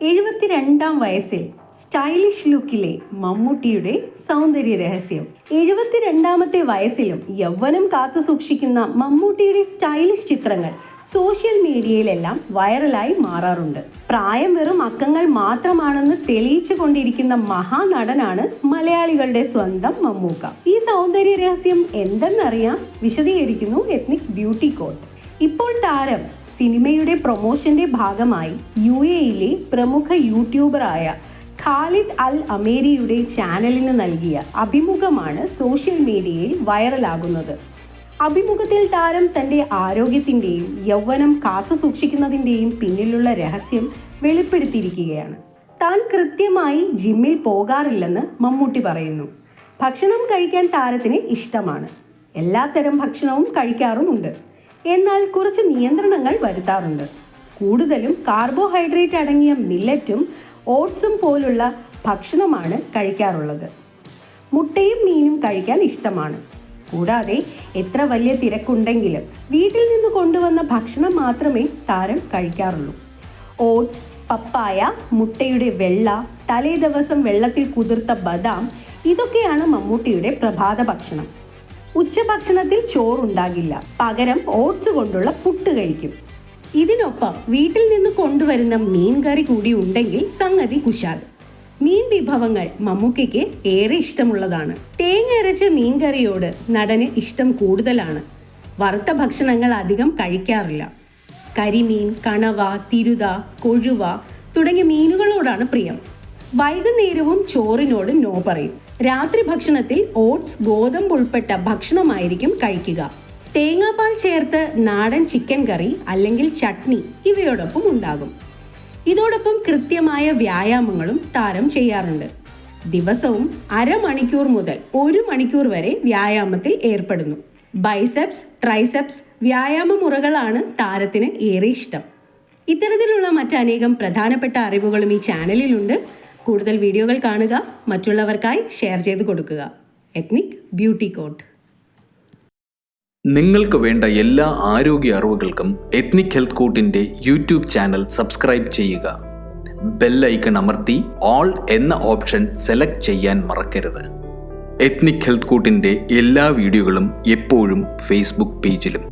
എഴുപത്തിരണ്ടാം വയസ്സിൽ സ്റ്റൈലിഷ് ലുക്കിലെ മമ്മൂട്ടിയുടെ സൗന്ദര്യ രഹസ്യം എഴുപത്തിരണ്ടാമത്തെ വയസ്സിലും യൗവനം കാത്തു സൂക്ഷിക്കുന്ന മമ്മൂട്ടിയുടെ സ്റ്റൈലിഷ് ചിത്രങ്ങൾ സോഷ്യൽ മീഡിയയിലെല്ലാം വൈറലായി മാറാറുണ്ട്. പ്രായം വെറും അക്കങ്ങൾ മാത്രമാണെന്ന് തെളിയിച്ചു കൊണ്ടിരിക്കുന്ന മഹാനടനാണ് മലയാളികളുടെ സ്വന്തം മമ്മൂക്ക. ഈ സൗന്ദര്യ രഹസ്യം എന്തെന്നറിയാം വിശദീകരിക്കുന്നു എത്നിക് ബ്യൂട്ടി കോട്ട് ഇപ്പോൾ താരം സിനിമയുടെ പ്രൊമോഷന്റെ ഭാഗമായി യു എയിലെ പ്രമുഖ യൂട്യൂബറായ ഖാലിദ് അൽ അമേരിയുടെ ചാനലിന് നൽകിയ അഭിമുഖമാണ് സോഷ്യൽ മീഡിയയിൽ വൈറലാകുന്നത്. അഭിമുഖത്തിൽ താരം തന്റെ ആരോഗ്യത്തിന്റെയും യൗവനം കാത്തു സൂക്ഷിക്കുന്നതിന്റെയും പിന്നിലുള്ള രഹസ്യം വെളിപ്പെടുത്തിയിരിക്കുകയാണ്. താൻ കൃത്യമായി ജിമ്മിൽ പോകാറില്ലെന്ന് മമ്മൂട്ടി പറയുന്നു. ഭക്ഷണം കഴിക്കാൻ താരത്തിന് ഇഷ്ടമാണ്. എല്ലാത്തരം ഭക്ഷണവും കഴിക്കാറുമുണ്ട്. എന്നാൽ കുറച്ച് നിയന്ത്രണങ്ങൾ വരുത്താറുണ്ട്. കൂടുതലും കാർബോഹൈഡ്രേറ്റ് അടങ്ങിയ മില്ലറ്റും ഓട്സും പോലുള്ള ഭക്ഷണമാണ് കഴിക്കാറുള്ളത്. മുട്ടയും മീനും കഴിക്കാൻ ഇഷ്ടമാണ്. കൂടാതെ എത്ര വലിയ തിരക്കുണ്ടെങ്കിലും വീട്ടിൽ നിന്ന് കൊണ്ടുവന്ന ഭക്ഷണം മാത്രമേ താരം കഴിക്കാറുള്ളൂ. ഓട്സ് പപ്പായ മുട്ടയുടെ വെള്ള തലേ ദിവസം വെള്ളത്തിൽ കുതിർത്ത ബദാം ഇതൊക്കെയാണ് മമ്മൂട്ടിയുടെ പ്രഭാത ഭക്ഷണം. ഉച്ചഭക്ഷണത്തിൽ ചോറുണ്ടാകില്ല. പകരം ഓട്സ് കൊണ്ടുള്ള പുട്ട് കഴിക്കും. ഇതിനൊപ്പം വീട്ടിൽ നിന്ന് കൊണ്ടുവരുന്ന മീൻ കറി കൂടി ഉണ്ടെങ്കിൽ സംഗതി കുശാൽ. മീൻ വിഭവങ്ങൾ മമ്മൂക്കയ്ക്ക് ഏറെ ഇഷ്ടമുള്ളതാണ്. തേങ്ങ അരച്ച മീൻ കറിയോട് നടന് ഇഷ്ടം കൂടുതലാണ്. വറുത്ത ഭക്ഷണങ്ങൾ അധികം കഴിക്കാറില്ല. കരിമീൻ കണവ തിരുത കൊഴുവ തുടങ്ങിയ മീനുകളോടാണ് പ്രിയം. വൈകുന്നേരവും ചോറിനോട് നോ പറയും. രാത്രി ഭക്ഷണത്തിൽ ഓട്സ് ഗോതമ്പ് ഉൾപ്പെട്ട ഭക്ഷണമായിരിക്കും കഴിക്കുക. തേങ്ങാപ്പാൽ ചേർത്ത് നാടൻ ചിക്കൻ കറി അല്ലെങ്കിൽ ചട്നി ഇവയോടൊപ്പം ഉണ്ടാകും. ഇതോടൊപ്പം കൃത്യമായ വ്യായാമങ്ങളും താരം ചെയ്യാറുണ്ട്. ദിവസവും അരമണിക്കൂർ മുതൽ ഒരു മണിക്കൂർ വരെ വ്യായാമത്തിൽ ഏർപ്പെടുന്നു. ബൈസെപ്സ് ട്രൈസെപ്സ് വ്യായാമ മുറകളാണ് താരത്തിന് ഏറെ ഇഷ്ടം. ഇത്തരത്തിലുള്ള മറ്റനേകം പ്രധാനപ്പെട്ട അറിവുകളും ഈ ചാനലിലുണ്ട്. കൂടുതൽ വീഡിയോകൾ കാണുക മറ്റുള്ളവർക്കായി ഷെയർ ചെയ്ത് കൊടുക്കുക. എത്നിക് ബ്യൂട്ടി കോട്ട് നിങ്ങൾക്ക് വേണ്ട എല്ലാ ആരോഗ്യ അറിവുകൾക്കും എത്നിക് ഹെൽത്ത് കോട്ടിന്റെ യൂട്യൂബ് ചാനൽ സബ്സ്ക്രൈബ് ചെയ്യുക. ബെല്ലൈക്കൺ അമർത്തി ഓൾ എന്ന ഓപ്ഷൻ സെലക്ട് ചെയ്യാൻ മറക്കരുത്. എത്നിക് ഹെൽത്ത് കോട്ടിന്റെ എല്ലാ വീഡിയോകളും എപ്പോഴും ഫേസ്ബുക്ക് പേജിലും